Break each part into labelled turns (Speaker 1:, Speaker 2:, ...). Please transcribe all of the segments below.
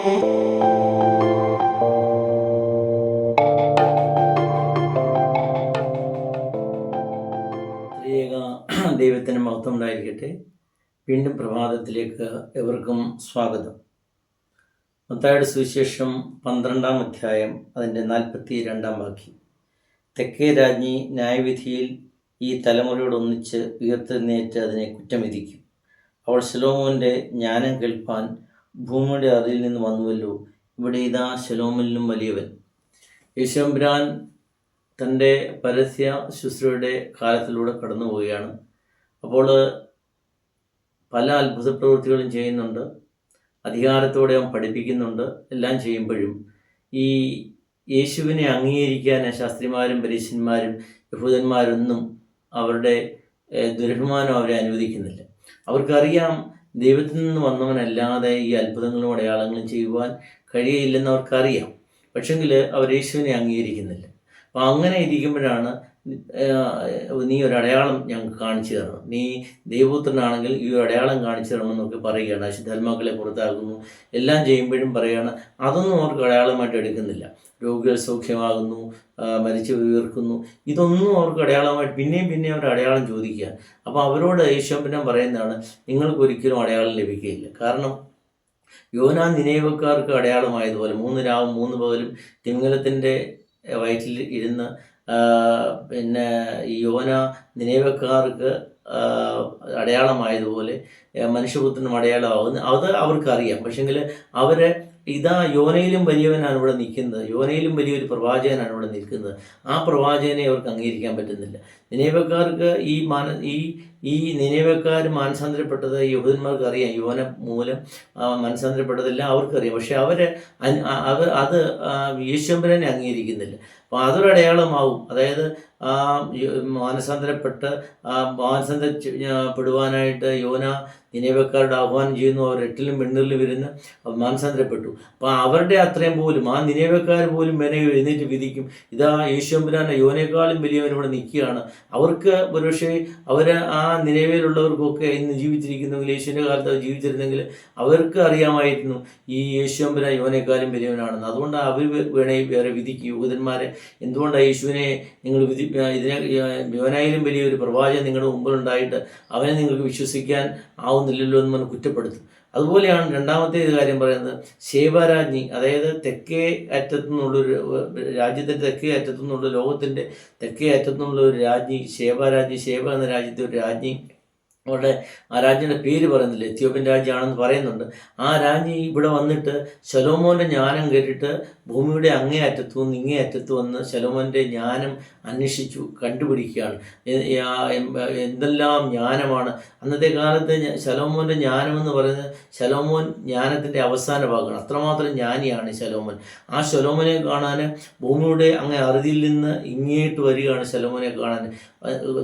Speaker 1: ദൈവത്തിന് മഹത്വം ഉണ്ടായിരിക്കട്ടെ. വീണ്ടും പ്രഭാതത്തിലേക്ക് എവർക്കും സ്വാഗതം. മത്തായുടെ സുവിശേഷം പന്ത്രണ്ടാം അധ്യായം അതിന്റെ നാൽപ്പത്തി രണ്ടാം വാക്യം. തെക്കേ രാജ്ഞി ന്യായവിധിയിൽ ഈ തലമുറയോടൊന്നിച്ച് ഉയർത്തെഴുന്നേറ്റ് അതിനെ കുറ്റം വിധിക്കും. അവൾ ശലോമോന്റെ ജ്ഞാനം കേൾപ്പാൻ ഭൂമിയുടെ അതിൽ നിന്ന് വന്നുവല്ലോ. ഇവിടെ ഇതാ ശലോമലിനും വലിയവൻ. യശംബ്രാൻ തന്റെ പരസ്യ ശുശ്രൂഷയുടെ കാലത്തിലൂടെ കടന്നു പോവുകയാണ് അപ്പോൾ പല അത്ഭുത പ്രവൃത്തികളും ചെയ്യുന്നുണ്ട്. അധികാരത്തോടെ അവൻ പഠിപ്പിക്കുന്നുണ്ട്. എല്ലാം ചെയ്യുമ്പോഴും ഈ യേശുവിനെ അംഗീകരിക്കാൻ ശാസ്ത്രിമാരും പരീശന്മാരും യഹൂദന്മാരൊന്നും അവരുടെ ദുരഭിമാനം അവരെ അനുവദിക്കുന്നില്ല. അവർക്കറിയാം ദൈവത്തിൽ നിന്ന് വന്നവനല്ലാതെ ഈ അത്ഭുതങ്ങളും അടയാളങ്ങളും ചെയ്യുവാൻ കഴിയില്ലെന്ന് അവർക്കറിയാം. പക്ഷെങ്കിൽ അവർ യേശുവിനെ അംഗീകരിക്കുന്നില്ല. അപ്പം അങ്ങനെ ഇരിക്കുമ്പോഴാണ് നീ ഒരു അടയാളം ഞങ്ങൾക്ക് കാണിച്ചു തരണം. നീ ദൈവപുത്രനാണെങ്കിൽ ഈ ഒരു അടയാളം കാണിച്ചു തരണമെന്നൊക്കെ പറയുകയാണ്. അശുദ്ധാത്മാക്കളെ പുറത്താക്കുന്നു. എല്ലാം ചെയ്യുമ്പോഴും പറയുകയാണ് അതൊന്നും അവർക്ക് അടയാളമായിട്ട് എടുക്കുന്നില്ല. രോഗികൾ സൗഖ്യമാകുന്നു മരിച്ചു വീർക്കുന്നു ഇതൊന്നും അവർക്ക് അടയാളമായിട്ട് പിന്നെയും പിന്നെയും അവർ അടയാളം ചോദിക്കുക അപ്പോൾ അവരോട് യേശോമ്പനം പറയുന്നതാണ് നിങ്ങൾക്ക് ഒരിക്കലും അടയാളം ലഭിക്കുകയില്ല. കാരണം യോനാ നിനേവക്കാർക്ക് അടയാളമായതുപോലെ മൂന്ന് രാവും മൂന്ന് പകലും തിമിംഗലത്തിന്റെ വയറ്റിൽ ഇരുന്ന് പിന്നെ യോന നിലവക്കാർക്ക് അടയാളമായതുപോലെ മനുഷ്യപുത്രനും അടയാളമാകുന്നു അത് അവർക്കറിയാം. പക്ഷെങ്കിൽ അവരെ ഇതാ യോനയിലും വലിയവനാണ് ഇവിടെ നിൽക്കുന്നത്. യോനയിലും വലിയൊരു പ്രവാചകനാണ് ഇവിടെ നിൽക്കുന്നത്. ആ പ്രവാചകനെ അവർക്ക് അംഗീകരിക്കാൻ പറ്റുന്നില്ല. നിലവക്കാർക്ക് ഈ മാന ഈ ഈ നിലവക്കാർ മാനസാന്തരപ്പെട്ടത് യഹൂദന്മാർക്ക് അറിയാം. യോന മൂലം മനസാന്തരപ്പെട്ടതെല്ലാം അവർക്കറിയാം. പക്ഷെ അവരെ അൻ- അവർ അത് യേശുമ്പരനെ അംഗീകരിക്കുന്നില്ല. അപ്പോൾ അതൊരു അടയാളമാവും. അതായത് മാനസാന്തരപ്പെട്ട് മാനസാന്തരപ്പെടുവാനായിട്ട് യോന നിനേവക്കാരുടെ ആഹ്വാനം ചെയ്യുന്നു. അവർ എട്ടിലും വെണ്ണീറിലും ഇരുന്ന് അവർ മാനസാന്തരപ്പെട്ടു. അപ്പോൾ അവരുടെ അത്രയും പോലും ആ നിനേവക്കാർ പോലും മെനെ എഴുന്നേറ്റ് വിധിക്കും. ഇതാ യേശുമ്പരാനെ യോനേക്കാളും വലിയവൻ ഇവിടെ നിൽക്കുകയാണ്. അവർക്ക് ഒരുപക്ഷെ അവർ ആ നിലവിലുള്ളവർക്കൊക്കെ ഇന്ന് ജീവിച്ചിരിക്കുന്നെങ്കിൽ യേശുവിന്റെ കാലത്ത് ജീവിച്ചിരുന്നെങ്കിൽ അവർക്ക് അറിയാമായിരുന്നു ഈ യേശുമ്പുരാൻ യോനേക്കാളും വലിയവനാണെന്ന്. അതുകൊണ്ട് അവർ വേണേ വേറെ വിധിക്കും യൂതന്മാരെ എന്തുകൊണ്ടാണ് യേശുവിനെ നിങ്ങൾ വിധി ഇതിനെ യോനായാലും വലിയൊരു പ്രവാചകൻ നിങ്ങളുടെ മുമ്പിലുണ്ടായിട്ട് അവനെ നിങ്ങൾക്ക് വിശ്വസിക്കാൻ ആവുന്നില്ലല്ലോ എന്ന് കുറ്റപ്പെടുത്തും. അതുപോലെയാണ് രണ്ടാമത്തെ കാര്യം പറയുന്നത്. ശേബരാജ്ഞി അതായത് തെക്കേ അറ്റത്തു നിന്നുള്ളൊരു രാജ്യത്തിന്റെ തെക്കേ അറ്റത്തു നിന്നുള്ള ലോകത്തിന്റെ തെക്കേ അറ്റത്തു നിന്നുള്ള ഒരു രാജ്ഞി ശേബരാജ്ഞി ശേബ എന്ന രാജ്യത്തെ ഒരു രാജ്ഞി അവരുടെ ആ രാജ്യന്റെ പേര് പറയുന്നില്ല? എത്യോപ്യൻ രാജ്യമാണെന്ന് പറയുന്നുണ്ട്. ആ രാജ്യം ഇവിടെ വന്നിട്ട് ശലോമോന്റെ ജ്ഞാനം കേട്ടിട്ട് ഭൂമിയുടെ അങ്ങേ അറ്റത്തു നിന്ന് ഇങ്ങേ അറ്റത്തു വന്ന് ശലോമോന്റെ ജ്ഞാനം അന്വേഷിച്ചു കണ്ടുപിടിക്കുകയാണ്. എന്തെല്ലാം ജ്ഞാനമാണ്? അന്നത്തെ കാലത്ത് ശലോമോന്റെ ജ്ഞാനം എന്ന് പറയുന്നത് ശലോമോൻ ജ്ഞാനത്തിന്റെ അവസാന ഭാഗമാണ്. അത്രമാത്രം ജ്ഞാനിയാണ് ശലോമോൻ. ആ ശലോമോനെ കാണാൻ ഭൂമിയുടെ അങ്ങേ അറുതിയിൽ നിന്ന് ഇങ്ങേട്ട് വരികയാണ് ശലോമോനെ കാണാൻ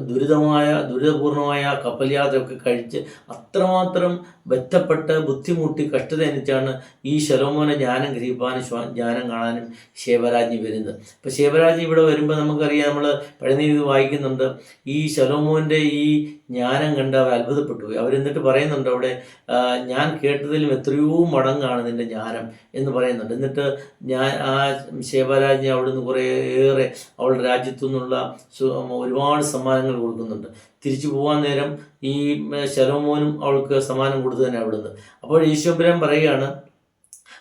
Speaker 1: ദുരിതമായ ദുരിതപൂർണമായ കപ്പൽ യാത്രയൊക്കെ കഴിച്ച് അത്രമാത്രം ബന്ധപ്പെട്ട് ബുദ്ധിമുട്ടി കഷ്ടത അനുഭവിച്ചാണ് ഈ ശലോമോനെ ജ്ഞാനം ഗ്രഹിപ്പാനും ജ്ഞാനം കാണാനും ശിവരാജി വരുന്നത്. ഇപ്പോൾ ശിവരാജി ഇവിടെ വരുമ്പോൾ നമുക്കറിയാം നമ്മൾ പഴനീതി വായിക്കുന്നുണ്ട്. ഈ ശലോമോന്റെ ഈ ജ്ഞാനം കണ്ട് അവർ അത്ഭുതപ്പെട്ടു അവരെന്നിട്ട് പറയുന്നുണ്ട് അവിടെ ഞാൻ കേട്ടതിലും എത്രയോ മടങ്ങാണ് നിന്റെ ജ്ഞാനം എന്ന് പറയുന്നുണ്ട്. എന്നിട്ട് ഞാൻ ആ ശേവരാജ്ഞി അവിടുന്ന് കുറേയേറെ അവളുടെ രാജ്യത്തു നിന്നുള്ള ഒരുപാട് സമ്മാനങ്ങൾ കൊടുക്കുന്നുണ്ട്. തിരിച്ചു പോകാൻ നേരം ഈ ശലോമോനും അവൾക്ക് സമ്മാനം കൊടുത്തു തന്നെ അവിടുന്ന്. അപ്പോൾ ഈശോപുരം പറയുകയാണ്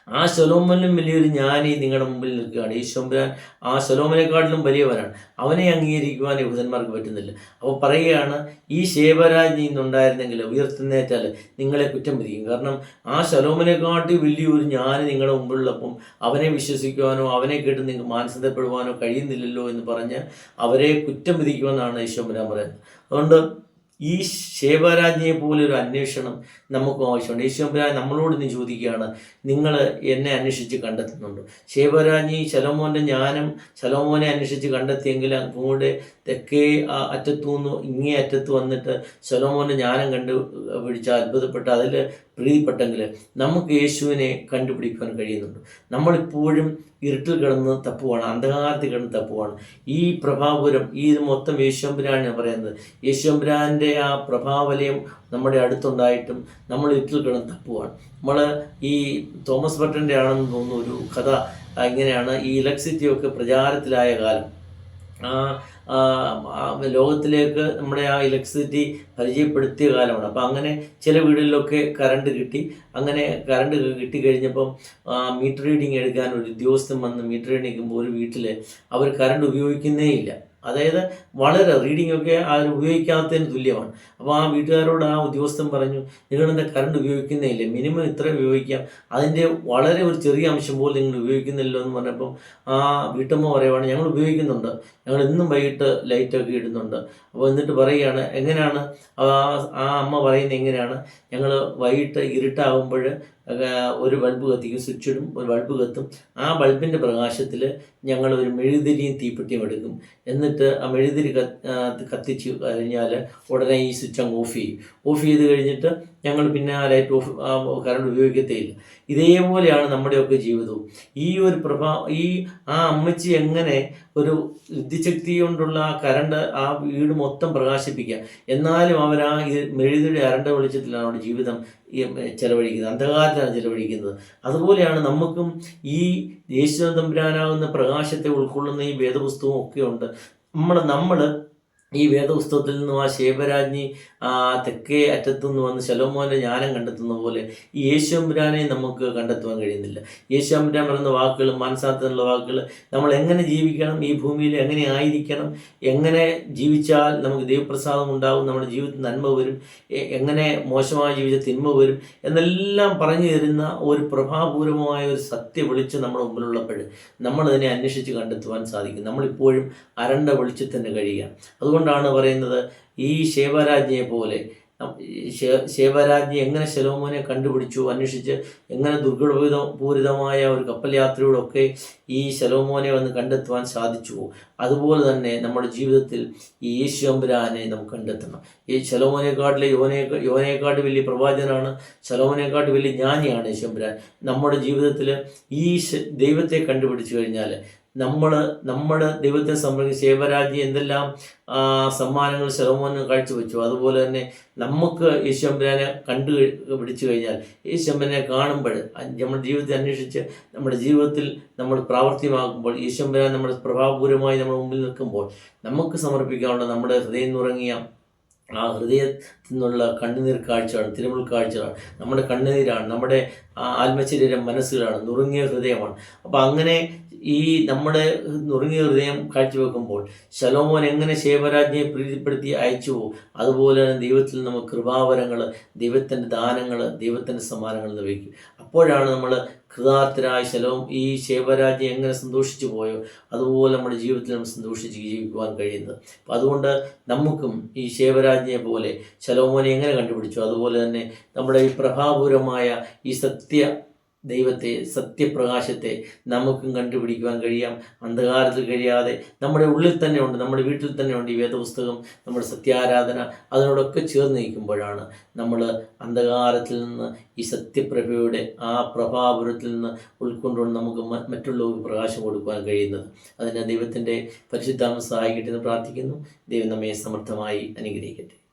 Speaker 1: ആ ശലോമോനിലും വലിയൊരു ജ്ഞാനി നിങ്ങളുടെ മുമ്പിൽ നിൽക്കുകയാണ്. ഈശ്വരൻ ആ ശലോമനെക്കാട്ടിലും വലിയവനാണ്. അവനെ അംഗീകരിക്കുവാൻ യഹൂദന്മാർക്ക് പറ്റുന്നില്ല. അപ്പോൾ പറയുകയാണ് ഈ ശേവരാജ്ഞി ഇന്നുണ്ടായിരുന്നെങ്കിൽ ഉയർത്തുന്നേറ്റാൽ നിങ്ങളെ കുറ്റം പിരിക്കും കാരണം ആ ശലോമനെക്കാട്ടി വലിയൊരു ജ്ഞാനി നിങ്ങളുടെ മുമ്പിലുള്ളപ്പം അവനെ വിശ്വസിക്കുവാനോ അവനെ കേട്ട് നിങ്ങൾക്ക് മാനസികപ്പെടുവാനോ കഴിയുന്നില്ലല്ലോ എന്ന് പറഞ്ഞ് അവരെ കുറ്റം വിധിക്കുമെന്നാണ് ഈശ്വരൻ പറയുന്നത്. അതുകൊണ്ട് ഈ ശേവരാജ്ഞിയെ പോലെ ഒരു അന്വേഷണം നമുക്ക് ആവശ്യമുണ്ട് ഈശ്വരൻ നമ്മളോട് ഇന്ന് ചോദിക്കുകയാണ് നിങ്ങൾ എന്നെ അന്വേഷിച്ച് കണ്ടെത്തുന്നുണ്ട്? ശേവരാജ്ഞി ശലോമോന്റെ ജ്ഞാനം ശലോമോനെ അന്വേഷിച്ച് കണ്ടെത്തിയെങ്കിൽ അങ്ങോട്ട് തെക്കേ അറ്റത്തു നിന്ന് ഇങ്ങേ അറ്റത്ത് വന്നിട്ട് ശലോമോന്റെ ജ്ഞാനം കണ്ടു പിടിച്ച അത്ഭുതപ്പെട്ട് അതിൽ പ്രീതിപ്പെട്ടെങ്കിൽ നമുക്ക് യേശുവിനെ കണ്ടുപിടിക്കാൻ കഴിയുന്നുണ്ട്. നമ്മളിപ്പോഴും ഇരുട്ടിൽ കിടന്ന് തപ്പുവാണ് അന്ധകാരത്തിൽ കിടന്ന് തപ്പുവാണ്. ഈ പ്രഭാപുരം ഈ മൊത്തം യേശുമ്പുരാനാണ് പറയുന്നത്. യേശുമ്പുരാന്റെ ആ പ്രഭാവലയം നമ്മുടെ അടുത്തുണ്ടായിട്ടും നമ്മൾ ഇരുട്ടിൽ കിടന്ന് തപ്പുവാണ്. നമ്മൾ ഈ തോമസ് ബട്ടന്റെ ആണെന്ന് തോന്നുന്നു ഒരു കഥ ഇങ്ങനെയാണ്. ഈ ഇലക്ട്രിസിറ്റി ഒക്കെ പ്രചാരത്തിലായ കാലം. ആ ലോകത്തിലേക്ക് നമ്മുടെ ആ ഇലക്ട്രിസിറ്റി പരിചയപ്പെടുത്തിയ കാലമാണ്. അപ്പോൾ അങ്ങനെ ചില വീടുകളിലൊക്കെ കറണ്ട് കിട്ടി. അങ്ങനെ കറണ്ട് കിട്ടിക്കഴിഞ്ഞപ്പം മീറ്റർ റീഡിങ് എടുക്കാൻ ഒരു ഉദ്യോഗസ്ഥൻ വന്ന് മീറ്റർ റീഡിങ് എടുക്കുമ്പോൾ ഒരു വീട്ടിൽ അവർ കറണ്ട് ഉപയോഗിക്കുന്നേ ഇല്ല. അതായത് വളരെ റീഡിംഗ് ഒക്കെ ആ ഉപയോഗിക്കാത്തതിന് തുല്യമാണ്. അപ്പോൾ ആ വീട്ടുകാരോട് ആ ഉദ്യോഗസ്ഥൻ പറഞ്ഞു നിങ്ങളെന്താ കറണ്ട് ഉപയോഗിക്കുന്നേ ഇല്ല മിനിമം ഇത്ര ഉപയോഗിക്കാം. അതിന്റെ വളരെ ഒരു ചെറിയ അംശം പോലും നിങ്ങൾ ഉപയോഗിക്കുന്നില്ലോ എന്ന് പറഞ്ഞപ്പോൾ ആ വീട്ടമ്മ പറയുവാണ് ഞങ്ങൾ ഉപയോഗിക്കുന്നുണ്ട്. ഞങ്ങൾ ഇന്നും വൈകിട്ട് ലൈറ്റൊക്കെ ഇടുന്നുണ്ട്. അപ്പോൾ എന്നിട്ട് പറയുകയാണ് എങ്ങനെയാണ്? ആ അമ്മ പറയുന്നത് എങ്ങനെയാണ്? ഞങ്ങൾ വൈകിട്ട് ഇരുട്ടാകുമ്പോൾ ഒരു ബൾബ് കത്തിക്കും സ്വിച്ച് ഇടും ഒരു ബൾബ് കത്തും. ആ ബൾബിന്റെ പ്രകാശത്തിൽ ഞങ്ങൾ ഒരു മെഴുതിരിയും തീപ്പെട്ടിയും എടുക്കും. എന്നിട്ട് ആ മെഴുതിരി കത്ത് കത്തിച്ച് കഴിഞ്ഞാൽ ഉടനെ ഈ സ്വിച്ച് അങ്ങ് ഓഫ് ചെയ്യും. ഓഫ് ചെയ്ത് കഴിഞ്ഞിട്ട് ഞങ്ങൾ പിന്നെ ആ ലൈറ്റ് ഓഫ് കറണ്ട് ഉപയോഗിക്കത്തേയില്ല. ഇതേപോലെയാണ് നമ്മുടെയൊക്കെ ജീവിതവും. ഈ ഒരു പ്രഭാ ഈ ആ അമ്മച്ചി എങ്ങനെ ഒരു വിദ്യശക്തി കൊണ്ടുള്ള ആ കരണ്ട് ആ വീട് മൊത്തം പ്രകാശിപ്പിക്കുക? എന്നാലും അവർ ആ മെഴുതിയുടെ അരണ്ട വെളിച്ചത്തിലാണ് അവരുടെ ജീവിതം ചെലവഴിക്കുന്നത്. അന്ധകാരത്തിലാണ് ചെലവഴിക്കുന്നത്. അതുപോലെയാണ് നമുക്കും ഈ യേശു തമ്പുരാനാകുന്ന പ്രകാശത്തെ ഉൾക്കൊള്ളുന്ന ഈ വേദപുസ്തകവും ഒക്കെ ഉണ്ട്. നമ്മൾ നമ്മൾ ഈ വേദപുസ്തകത്തിൽ നിന്നും ആ ശേപരാജ്ഞി ആ തെക്കേ അറ്റത്തു നിന്ന് വന്ന് ശലോമോന്റെ ജ്ഞാനം കണ്ടെത്തുന്ന പോലെ ഈ യേശുമ്പുരാനെ നമുക്ക് കണ്ടെത്തുവാൻ കഴിയുന്നില്ല. യേശുമ്പുരാൻ പറയുന്ന വാക്കുകൾ മനസ്സാത്തുള്ള വാക്കുകൾ നമ്മൾ എങ്ങനെ ജീവിക്കണം ഈ ഭൂമിയിൽ എങ്ങനെ ആയിരിക്കണം എങ്ങനെ ജീവിച്ചാൽ നമുക്ക് ദൈവപ്രസാദം ഉണ്ടാകും നമ്മുടെ ജീവിതത്തിൽ നന്മ വരും എങ്ങനെ മോശമായ ജീവിത തിന്മ വരും എന്നെല്ലാം പറഞ്ഞു തരുന്ന ഒരു പ്രഭാപൂരമായ ഒരു സത്യ വെളിച്ചം നമ്മുടെ മുമ്പിലുള്ളപ്പോൾ നമ്മൾ അതിനെ അന്വേഷിച്ച് കണ്ടെത്തുവാൻ സാധിക്കും. നമ്മളിപ്പോഴും അരണ്ട വെളിച്ചത്തിന് കഴിയുക അതുകൊണ്ടാണ് പറയുന്നത് ഈ ശേവരാജ്ഞിയെ പോലെ. ശേവരാജ്ഞി എങ്ങനെ ശലോമോനെ കണ്ടുപിടിച്ചു? അന്വേഷിച്ച് എങ്ങനെ ദുർഘടപൂരിത പൂരിതമായ ഒരു കപ്പൽ യാത്രയോടൊക്കെ ഈ ശലോമോനെ വന്ന് കണ്ടെത്തുവാൻ സാധിച്ചു? അതുപോലെ തന്നെ നമ്മുടെ ജീവിതത്തിൽ ഈ യേശു അമ്പുരാനെ നമുക്ക് കണ്ടെത്തണം. ഈ ശലോമോനെക്കാട്ടിലെ യോനെ യോനേക്കാട്ട് വലിയ പ്രവാചകനാണ് ശലോമോനെക്കാട്ട് വലിയ ജ്ഞാനിയാണ് യേശു അമ്പുരാൻ. നമ്മുടെ ജീവിതത്തിൽ ഈ ദൈവത്തെ കണ്ടുപിടിച്ചു കഴിഞ്ഞാൽ നമ്മൾ നമ്മുടെ ദൈവത്തെ സംബന്ധിച്ച് ശേവരാജി എന്തെല്ലാം സമ്മാനങ്ങൾ ശലോമോന് കാഴ്ചവെച്ചു. അതുപോലെ തന്നെ നമുക്ക് യേശുമ്പരാനെ കണ്ടു പിടിച്ചു കഴിഞ്ഞാൽ യേശുമ്പനെ കാണുമ്പോൾ നമ്മുടെ ജീവിതത്തെ അന്വേഷിച്ച് നമ്മുടെ ജീവിതത്തിൽ നമ്മൾ പ്രാവർത്തികമാക്കുമ്പോൾ യേശുമ്പരാൻ നമ്മുടെ പ്രഭാവപൂരമായി നമ്മുടെ മുമ്പിൽ നിൽക്കുമ്പോൾ നമുക്ക് സമർപ്പിക്കാവുന്ന നമ്മുടെ ഹൃദയം നുറങ്ങിയ ആ ഹൃദയത്തിൽ നിന്നുള്ള കണ്ണുനീർ കാഴ്ചയാണ് തിരുമുൾ കാഴ്ചകളാണ്. നമ്മുടെ കണ്ണുനീരാണ് നമ്മുടെ ആത്മശരീരം മനസ്സുകളാണ് നുറുങ്ങിയ ഹൃദയമാണ്. അപ്പോൾ അങ്ങനെ ഈ നമ്മുടെ നുറുങ്ങിയ ഹൃദയം കാഴ്ചവെക്കുമ്പോൾ ശലോമോൻ എങ്ങനെ ശേവരാജ്ഞയെ പ്രീതിപ്പെടുത്തി അയച്ചുവോ അതുപോലെ തന്നെ ദൈവത്തിൽ നമുക്ക് കൃപാവരങ്ങൾ ദൈവത്തിന്റെ ദാനങ്ങൾ ദൈവത്തിന്റെ സമ്മാനങ്ങൾ ലഭിക്കും അപ്പോഴാണ് നമ്മൾ കൃതാർത്ഥരായ ശലോം ഈ ശേവരാജ്യം എങ്ങനെ സന്തോഷിച്ചു പോയോ? അതുപോലെ നമ്മുടെ ജീവിതത്തിൽ നമ്മൾ സന്തോഷിച്ച് ജീവിക്കുവാൻ കഴിയുന്നത്. അപ്പം അതുകൊണ്ട് നമുക്കും ഈ ശേവരാജ്ഞയെ പോലെ ശലോമോനെ എങ്ങനെ കണ്ടുപിടിച്ചു? അതുപോലെ തന്നെ നമ്മുടെ ഈ പ്രഭാപൂരമായ ഈ സത്യ ദൈവത്തെ സത്യപ്രകാശത്തെ നമുക്കും കണ്ടുപിടിക്കുവാൻ കഴിയാം. അന്ധകാരത്തിൽ കഴിയാതെ നമ്മുടെ ഉള്ളിൽ തന്നെ ഉണ്ട് നമ്മുടെ വീട്ടിൽ തന്നെ ഉണ്ട് ഈ വേദപുസ്തകം നമ്മുടെ സത്യാരാധന അതിനോടൊക്കെ ചേർന്ന് നിൽക്കുമ്പോഴാണ് നമ്മൾ അന്ധകാരത്തിൽ നിന്ന് ഈ സത്യപ്രഭയുടെ ആ പ്രഭാപുരത്തിൽ നിന്ന് ഉൾക്കൊണ്ടുകൊണ്ട് നമുക്ക് മറ്റുള്ളവർക്ക് പ്രകാശം കൊടുക്കുവാൻ കഴിയുന്നത്. അതിന് ദൈവത്തിന്റെ പരിശുദ്ധാമ സഹായിക്കട്ടെ എന്ന് പ്രാർത്ഥിക്കുന്നു. ദൈവം നമ്മെ സമർത്ഥമായി അനുഗ്രഹിക്കട്ടെ.